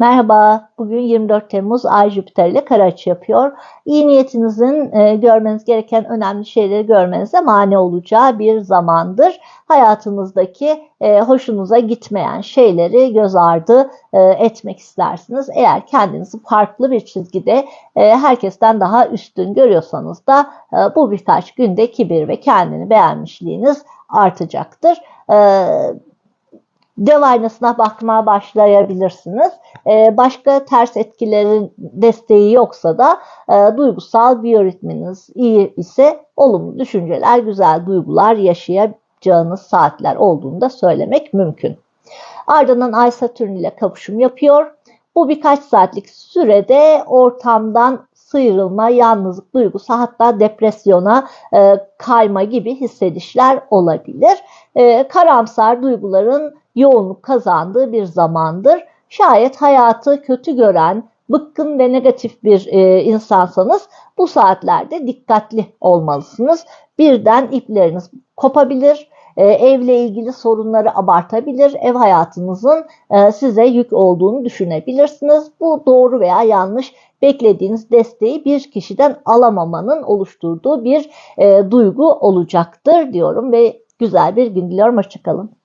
Merhaba, bugün 24 Temmuz Ay Jüpiter ile kare açı yapıyor. İyi niyetinizin e, görmeniz gereken önemli şeyleri görmenize mani olacağı bir zamandır. Hayatınızdaki e, hoşunuza gitmeyen şeyleri göz ardı e, etmek istersiniz. Eğer kendinizi farklı bir çizgide e, herkesten daha üstün görüyorsanız da e, bu birkaç günde kibir ve kendini beğenmişliğiniz artacaktır. E, dev aynasına bakmaya başlayabilirsiniz. Ee, başka ters etkilerin desteği yoksa da e, duygusal biyoritminiz iyi ise olumlu düşünceler, güzel duygular yaşayacağınız saatler olduğunu da söylemek mümkün. Ardından Ay Satürn ile kavuşum yapıyor. Bu birkaç saatlik sürede ortamdan sıyrılma, yalnızlık duygusu hatta depresyona e, kayma gibi hissedişler olabilir. E, karamsar duyguların yoğunluk kazandığı bir zamandır. Şayet hayatı kötü gören, bıkkın ve negatif bir e, insansanız bu saatlerde dikkatli olmalısınız. Birden ipleriniz kopabilir, e, evle ilgili sorunları abartabilir, ev hayatınızın e, size yük olduğunu düşünebilirsiniz. Bu doğru veya yanlış beklediğiniz desteği bir kişiden alamamanın oluşturduğu bir e, duygu olacaktır diyorum ve güzel bir gün diliyorum. Hoşçakalın.